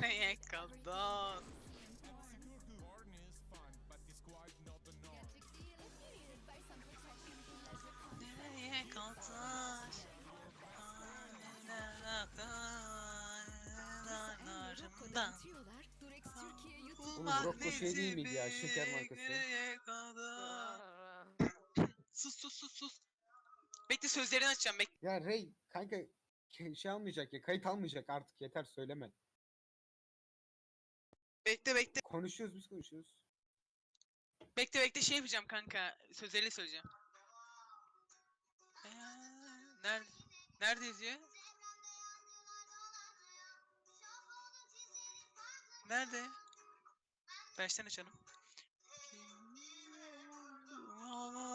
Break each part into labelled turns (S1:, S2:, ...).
S1: Nereye kadar? Nereye kadar? Nereye kadar? Narımdan.
S2: Oğlum Rocco şey değil miydi ya, şeker markası?
S1: Nereye kadar? Sus sus sus sus. Bekle sözlerini açacağım bekle.
S2: Ya Rey kanka şey almayacak ya kayıt almayacak artık yeter söyleme.
S1: Bekle bekle.
S2: Konuşuyoruz biz konuşuyoruz.
S1: Bekle bekle şey yapacağım kanka. Sözleriyle söyleyeceğim. Ee, nerede? Nerede yazıyor? Nerede? Baştan açalım.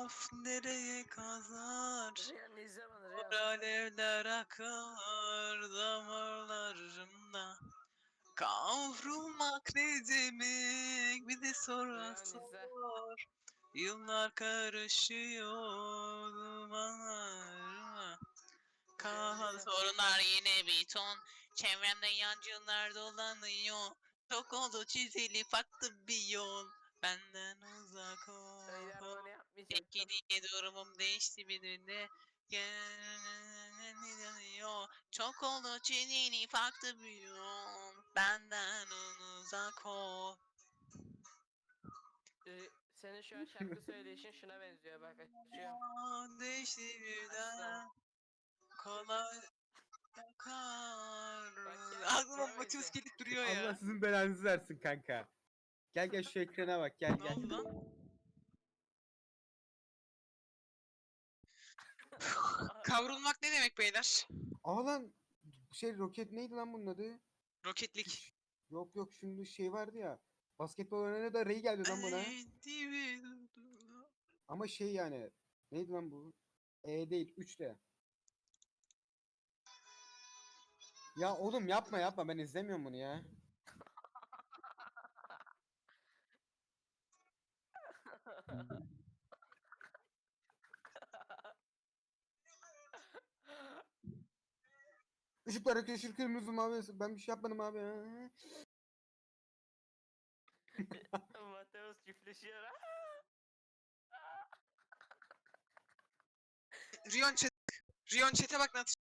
S1: Of nereye kazar?
S3: Reyhan izle bana Reyhan.
S1: Kor alevler akar damarlarımda. Kavrulmak ne demek bir de sonra
S3: Reyhan izle.
S1: sor. Yıllar karışıyor dumanlarıma.
S3: İzle.
S1: sorunlar yine bir ton. Çevremde yancılar dolanıyor. Çok oldu çizili farklı bir yol. Benden uzak ol. Niye durumum değişti bir günde? Yanıyor. Çok oldu çizili farklı bir yol. Benden uzak ol.
S3: Ee, senin şu an şarkı söyleyişin şuna benziyor bak açıyorum.
S1: Aa, Değişti birden. Kolay akar.
S3: Bak ya,
S1: Aklıma Matius
S3: benziyor.
S1: gelip duruyor
S2: Allah
S1: ya.
S2: sizin belanızı versin kanka. Gel gel şu ekrana bak gel
S1: Ne
S2: gel.
S1: oldu lan? Kavrulmak ne demek beyler?
S2: Aa lan şey roket neydi lan bunun adı?
S1: Roketlik.
S2: Yok yok şimdi şey vardı ya. Basketbol oynanıyor da Rey geldi lan buna.
S1: Eğdi
S2: Ama şey yani neydi lan bu? E değil 3 de. Ya oğlum yapma yapma ben izlemiyorum bunu ya. Işıklar yeşil kırmızı mavi ben bir şey yapmadım abi.
S3: Mateus çiftleşiyor.
S1: Rion chat. Rion chat'e bak nasıl